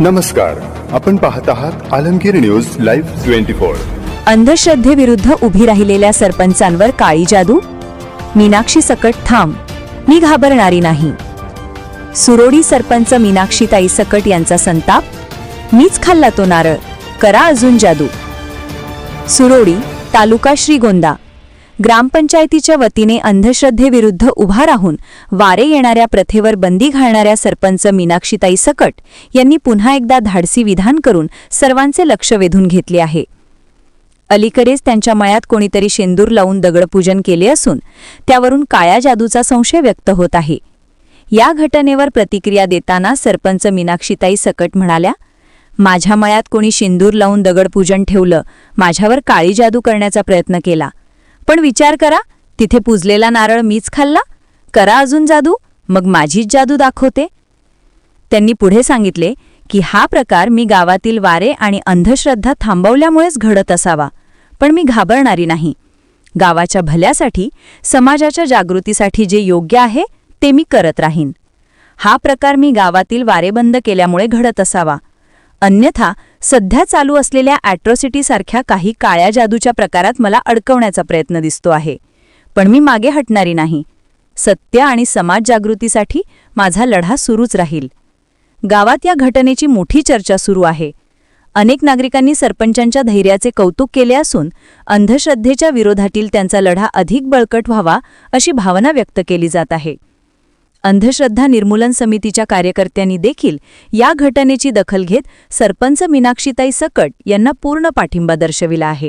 नमस्कार. आपण पाहत आहात Alamgir news live twenty four. अंधश्रद्धेविरुद्ध उभी राहिलेल्या सरपंचांवर काळी जादू? मीनाक्षी सकट थांब मी घाबरणारी नाही. सुरोडी सरपंच मीनाक्षीताई सकट यांचा संताप? मीच खाल्ला तो नारळ. करा अजून जादू. सुरोडी तालुका श्रीगोंदा. ग्रामपंचायतीच्या वतीने अंधश्रद्धेविरुद्ध उभा राहून वारे येणाऱ्या प्रथेवर बंदी घालणाऱ्या सरपंच मीनाक्षीताई सकट यांनी पुन्हा एकदा धाडसी विधान करून सर्वांचे लक्ष वेधून घेतले आहे. अलीकडेच त्यांच्या मळ्यात कोणीतरी शेंदूर लावून दगडपूजन केले असून त्यावरून काळ्या जादूचा संशय व्यक्त होत आहे. या घटनेवर प्रतिक्रिया देताना सरपंच मीनाक्षीताई सकट म्हणाल्या माझ्या मळ्यात कोणी शेंदूर लावून दगडपूजन ठेवलं माझ्यावर काळी जादू करण्याचा प्रयत्न केला. पण विचार करा तिथे पुजलेला नारळ मीच खाल्ला. करा अजून जादू मग माझीच जादू दाखवते. त्यांनी पुढे सांगितले की हा प्रकार मी गावातील वारे आणि अंधश्रद्धा थांबवल्यामुळेच घडत असावा पण मी घाबरणारी नाही. गावाच्या भल्यासाठी समाजाच्या जागृतीसाठी जे योग्य आहे ते मी करत राहीन. हा प्रकार मी गावातील वारे बंद केल्यामुळे घडत असावा. अन्यथा सध्या चालू असलेल्या ॲट्रॉसिटीसारख्या काही काळ्या जादूच्या प्रकारात मला अडकवण्याचा प्रयत्न दिसतो आहे. पण मी मागे हटणारी नाही. सत्य आणि समाज जागृतीसाठी माझा लढा सुरूच राहील. गावात या घटनेची मोठी चर्चा सुरू आहे. अनेक नागरिकांनी सरपंचांच्या धैर्याचे कौतुक केले असून अंधश्रद्धेच्या विरोधातील त्यांचा लढा अधिक बळकट व्हावा अशी भावना व्यक्त केली जात आहे. अंधश्रद्धा निर्मूलन समितीच्या कार्यकर्त्यांनी देखील या घटनेची दखल घेत सरपंच मीनाक्षीताई सकट यांना पूर्ण पाठिंबा दर्शविला आहे.